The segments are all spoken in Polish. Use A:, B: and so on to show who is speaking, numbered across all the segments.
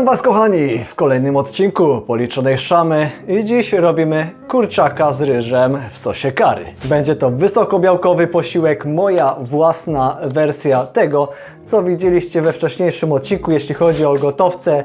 A: Witam Was kochani w kolejnym odcinku policzonej szamy i dziś robimy kurczaka z ryżem w sosie kary. Będzie to wysokobiałkowy posiłek, moja własna wersja tego, co widzieliście we wcześniejszym odcinku, jeśli chodzi o gotowce.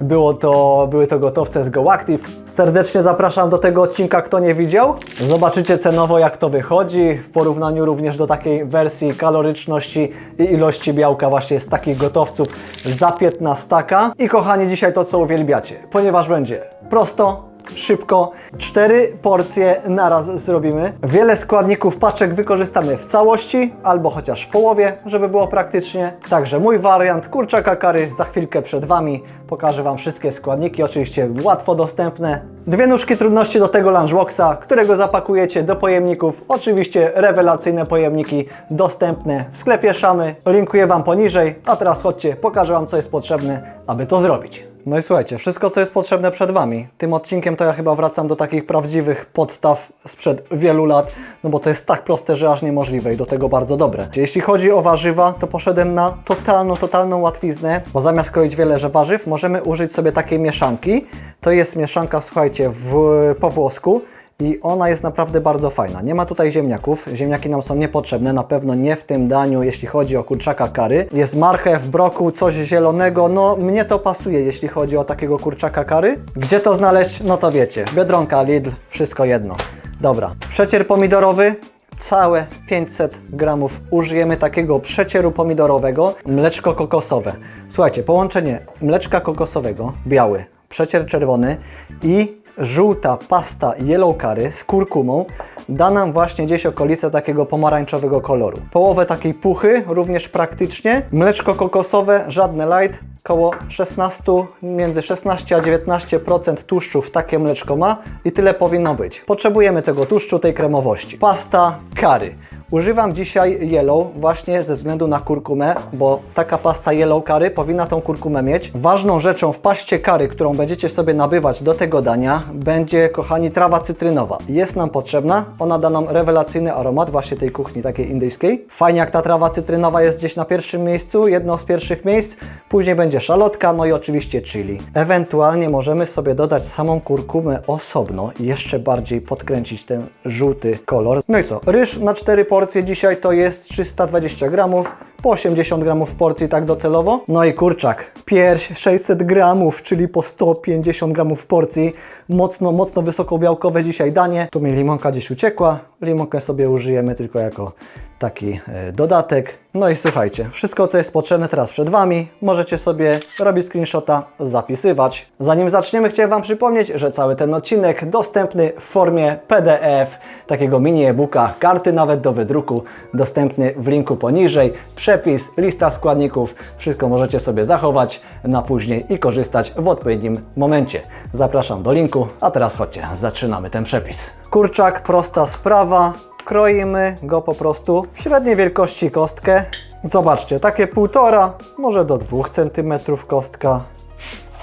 A: Było to, były to gotowce z GoActive. Serdecznie zapraszam do tego odcinka, kto nie widział. Zobaczycie cenowo, jak to wychodzi, w porównaniu również do takiej wersji kaloryczności i ilości białka właśnie z takich gotowców za 15 staka. I kochani, dzisiaj to, co uwielbiacie, ponieważ będzie prosto, szybko. Cztery porcje naraz zrobimy. Wiele składników paczek wykorzystamy w całości, albo chociaż w połowie, żeby było praktycznie. Także mój wariant kurczaka kary za chwilkę przed Wami. Pokażę Wam wszystkie składniki, oczywiście łatwo dostępne. Dwie nóżki trudności do tego lunchboxa, którego zapakujecie do pojemników. Oczywiście rewelacyjne pojemniki dostępne w sklepie Szamy. Linkuję Wam poniżej, a teraz chodźcie, pokażę Wam co jest potrzebne, aby to zrobić. No i słuchajcie, wszystko co jest potrzebne przed Wami. Tym odcinkiem to ja chyba wracam do takich prawdziwych podstaw sprzed wielu lat, no bo to jest tak proste, że aż niemożliwe i do tego bardzo dobre. Jeśli chodzi o warzywa, to poszedłem na totalną, totalną łatwiznę, bo zamiast kroić wiele że warzyw, możemy użyć sobie takiej mieszanki. To jest mieszanka, słuchajcie, w, po włosku. I ona jest naprawdę bardzo fajna. Nie ma tutaj ziemniaków. Ziemniaki nam są niepotrzebne, na pewno nie w tym daniu, jeśli chodzi o kurczaka kary. Jest marchew, brokuł, coś zielonego. No, mnie to pasuje, jeśli chodzi o takiego kurczaka kary. Gdzie to znaleźć? No to wiecie. Biedronka, Lidl, wszystko jedno. Dobra. Przecier pomidorowy. Całe 500 gramów użyjemy takiego przecieru pomidorowego. Mleczko kokosowe. Słuchajcie, połączenie mleczka kokosowego, biały, przecier czerwony i żółta pasta yellow curry z kurkumą da nam właśnie gdzieś okolice takiego pomarańczowego koloru. Połowę takiej puchy, również praktycznie. Mleczko kokosowe, żadne light, koło 16, między 16 a 19% tłuszczu w takie mleczko ma i tyle powinno być. Potrzebujemy tego tłuszczu, tej kremowości. Pasta curry. Używam dzisiaj yellow właśnie ze względu na kurkumę, bo taka pasta yellow curry powinna tą kurkumę mieć. Ważną rzeczą w paście curry, którą będziecie sobie nabywać do tego dania, będzie, kochani, trawa cytrynowa. Jest nam potrzebna, ona da nam rewelacyjny aromat właśnie tej kuchni takiej indyjskiej. Fajnie jak ta trawa cytrynowa jest gdzieś na pierwszym miejscu, jedno z pierwszych miejsc, później będzie szalotka, no i oczywiście chili. Ewentualnie możemy sobie dodać samą kurkumę osobno i jeszcze bardziej podkręcić ten żółty kolor. No i co, ryż na 4 porcje dzisiaj to jest 320 gramów, po 80 gramów w porcji tak docelowo. No i kurczak, pierś 600 gramów, czyli po 150 gramów w porcji. Mocno, mocno wysokobiałkowe dzisiaj danie. Tu mi limonka gdzieś uciekła. Limonkę sobie użyjemy tylko jako taki e, dodatek. No i słuchajcie, wszystko co jest potrzebne teraz przed Wami, możecie sobie robić screenshota, zapisywać. Zanim zaczniemy, chciałem Wam przypomnieć, że cały ten odcinek dostępny w formie PDF, takiego mini e-booka, karty nawet do wydruku, dostępny w linku poniżej, przepis, lista składników, wszystko możecie sobie zachować na później i korzystać w odpowiednim momencie. Zapraszam do linku, a teraz chodźcie, zaczynamy ten przepis. Kurczak, prosta sprawa, kroimy go po prostu w średniej wielkości kostkę. Zobaczcie, takie półtora, może do 2 cm kostka.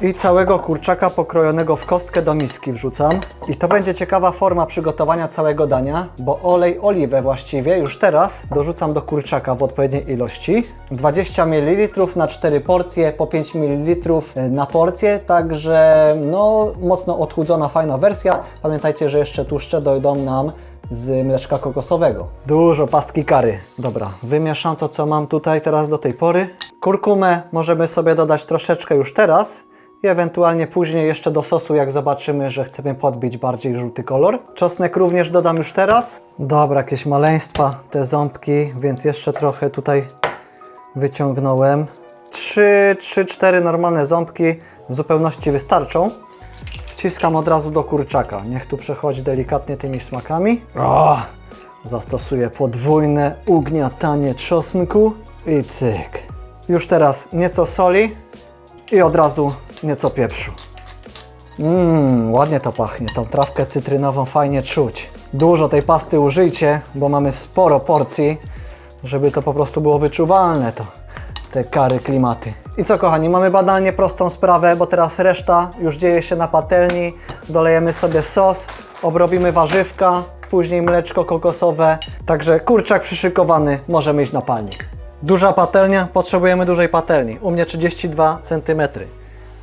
A: I całego kurczaka pokrojonego w kostkę do miski wrzucam. I to będzie ciekawa forma przygotowania całego dania, bo olej, oliwę właściwie już teraz dorzucam do kurczaka w odpowiedniej ilości. 20 ml na 4 porcje, po 5 ml na porcję, także no mocno odchudzona, fajna wersja. Pamiętajcie, że jeszcze tłuszcze dojdą nam z mleczka kokosowego. Dużo pastki kary. Dobra, wymieszam to, co mam tutaj teraz do tej pory. Kurkumę możemy sobie dodać troszeczkę już teraz i ewentualnie później jeszcze do sosu, jak zobaczymy, że chcemy podbić bardziej żółty kolor. Czosnek również dodam już teraz. Dobra, jakieś maleństwa, te ząbki, więc jeszcze trochę tutaj wyciągnąłem. 3, 3, 4 normalne ząbki w zupełności wystarczą. Wciskam od razu do kurczaka. Niech tu przechodzi delikatnie tymi smakami. O! Zastosuję podwójne ugniatanie czosnku i cyk. Już teraz nieco soli i od razu nieco pieprzu. Mmm, ładnie to pachnie. Tą trawkę cytrynową fajnie czuć. Dużo tej pasty użyjcie, bo mamy sporo porcji, żeby to po prostu było wyczuwalne to te kary klimaty. I co kochani, mamy banalnie prostą sprawę, bo teraz reszta już dzieje się na patelni. Dolejemy sobie sos, obrobimy warzywka, później mleczko kokosowe. Także kurczak przyszykowany, możemy iść na palnik. Duża patelnia, potrzebujemy dużej patelni. U mnie 32 cm.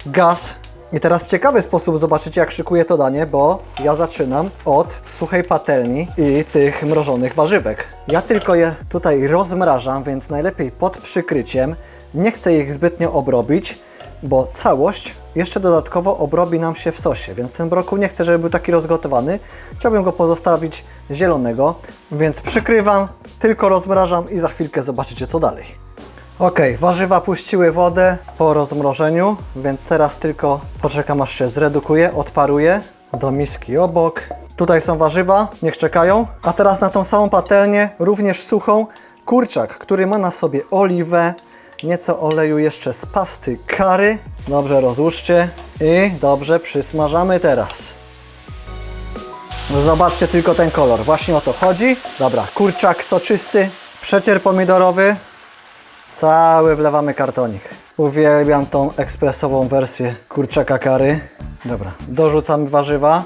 A: Gaz. I teraz w ciekawy sposób zobaczycie, jak szykuję to danie, bo ja zaczynam od suchej patelni i tych mrożonych warzywek. Ja tylko je tutaj rozmrażam, więc najlepiej pod przykryciem. Nie chcę ich zbytnio obrobić, bo całość jeszcze dodatkowo obrobi nam się w sosie, więc ten brokuł nie chcę, żeby był taki rozgotowany. Chciałbym go pozostawić zielonego, więc przykrywam, tylko rozmrażam i za chwilkę zobaczycie co dalej. Ok, warzywa puściły wodę po rozmrożeniu, więc teraz tylko poczekam aż się zredukuje, odparuje do miski obok. Tutaj są warzywa, niech czekają. A teraz na tą samą patelnię, również suchą, kurczak, który ma na sobie oliwę, nieco oleju jeszcze z pasty kary. Dobrze rozłóżcie i dobrze przysmażamy teraz. Zobaczcie tylko ten kolor, właśnie o to chodzi. Dobra, kurczak soczysty, przecier pomidorowy, Cały wlewamy kartonik. Uwielbiam tą ekspresową wersję kurczaka kary. Dobra, dorzucamy warzywa.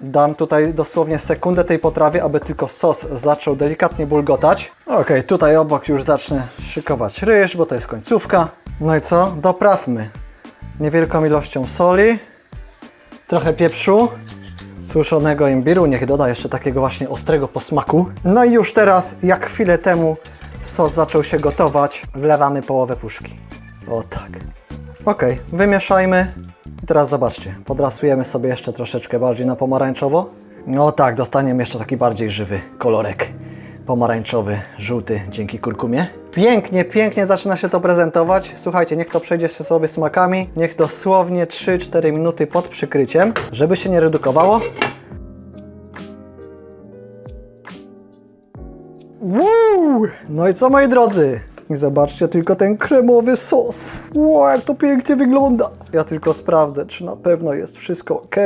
A: Dam tutaj dosłownie sekundę tej potrawie, aby tylko sos zaczął delikatnie bulgotać. Ok, tutaj obok już zacznę szykować ryż, bo to jest końcówka. No i co? Doprawmy niewielką ilością soli, trochę pieprzu, suszonego imbiru, niech doda jeszcze takiego właśnie ostrego posmaku. No i już teraz, jak chwilę temu sos zaczął się gotować, wlewamy połowę puszki. O tak. Ok, wymieszajmy. I teraz zobaczcie, podrasujemy sobie jeszcze troszeczkę bardziej na pomarańczowo. O tak, dostaniemy jeszcze taki bardziej żywy kolorek. Pomarańczowy, żółty, dzięki kurkumie. Pięknie, pięknie zaczyna się to prezentować. Słuchajcie, niech to przejdzie się sobie smakami. Niech dosłownie 3-4 minuty pod przykryciem, żeby się nie redukowało. No i co moi drodzy? I zobaczcie tylko ten kremowy sos. Wow, jak to pięknie wygląda. Ja tylko sprawdzę, czy na pewno jest wszystko ok.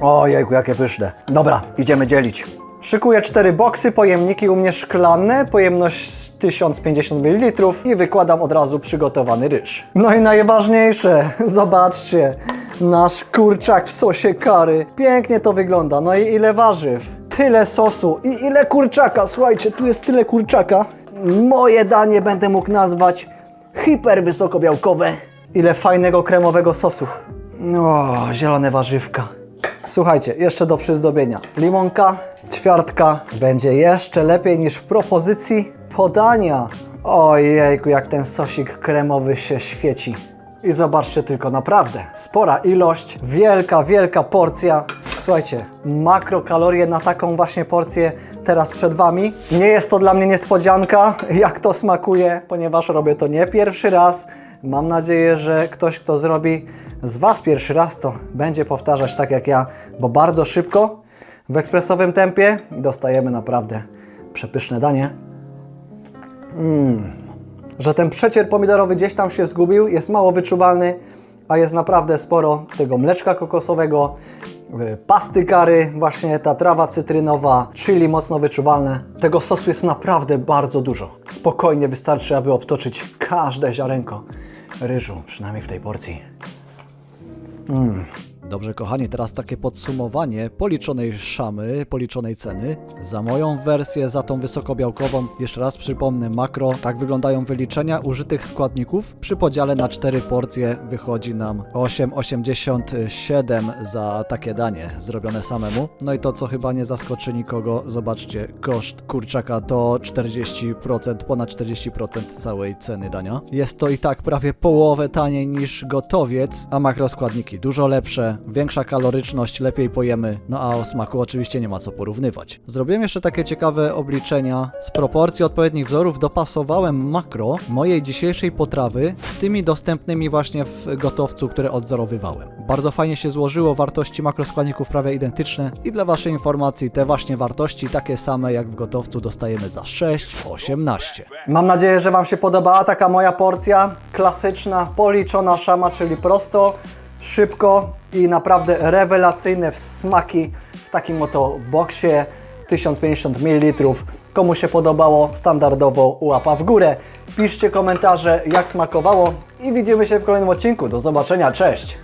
A: Ojejku, jakie pyszne. Dobra, idziemy dzielić. Szykuję cztery boksy, pojemniki u mnie szklane, pojemność 1050 ml i wykładam od razu przygotowany ryż. No i najważniejsze, zobaczcie, nasz kurczak w sosie kary. Pięknie to wygląda. No i ile warzyw? Tyle sosu i ile kurczaka. Słuchajcie, tu jest tyle kurczaka. Moje danie będę mógł nazwać hiper wysokobiałkowe. Ile fajnego kremowego sosu. O, zielone warzywka. Słuchajcie, jeszcze do przyzdobienia. Limonka, ćwiartka. Będzie jeszcze lepiej niż w propozycji podania. Ojejku, jak ten sosik kremowy się świeci. I zobaczcie tylko, naprawdę spora ilość, wielka, wielka porcja. Słuchajcie, makrokalorie na taką właśnie porcję teraz przed Wami. Nie jest to dla mnie niespodzianka, jak to smakuje, ponieważ robię to nie pierwszy raz. Mam nadzieję, że ktoś, kto zrobi z Was pierwszy raz, to będzie powtarzać tak jak ja, bo bardzo szybko, w ekspresowym tempie dostajemy naprawdę przepyszne danie że ten przecier pomidorowy gdzieś tam się zgubił, jest mało wyczuwalny, a jest naprawdę sporo tego mleczka kokosowego, y, pasty kary, właśnie ta trawa cytrynowa, chili mocno wyczuwalne. Tego sosu jest naprawdę bardzo dużo. Spokojnie wystarczy, aby obtoczyć każde ziarenko ryżu, przynajmniej w tej porcji. Dobrze, kochani, teraz takie podsumowanie policzonej szamy, policzonej ceny. Za moją wersję, za tą wysokobiałkową, jeszcze raz przypomnę, makro, tak wyglądają wyliczenia użytych składników. Przy podziale na 4 porcje wychodzi nam 8,87 za takie danie zrobione samemu. No i to, co chyba nie zaskoczy nikogo, zobaczcie, koszt kurczaka to 40%, ponad 40% całej ceny dania. Jest to i tak prawie połowę taniej niż gotowiec, a makroskładniki dużo lepsze, większa kaloryczność, lepiej pojemy, no a o smaku oczywiście nie ma co porównywać. Zrobiłem jeszcze takie ciekawe obliczenia. Z proporcji odpowiednich wzorów dopasowałem makro mojej dzisiejszej potrawy z tymi dostępnymi właśnie w gotowcu, które odzorowywałem. Bardzo fajnie się złożyło, wartości makroskładników prawie identyczne i dla Waszej informacji te właśnie wartości takie same jak w gotowcu dostajemy za 6,18. Mam nadzieję, że Wam się podobała taka moja porcja, klasyczna, policzona szama, czyli prosto, szybko i naprawdę rewelacyjne smaki w takim oto boksie 1050 ml. Komu się podobało, standardowo łapa w górę. Piszcie komentarze, jak smakowało i widzimy się w kolejnym odcinku. Do zobaczenia, cześć!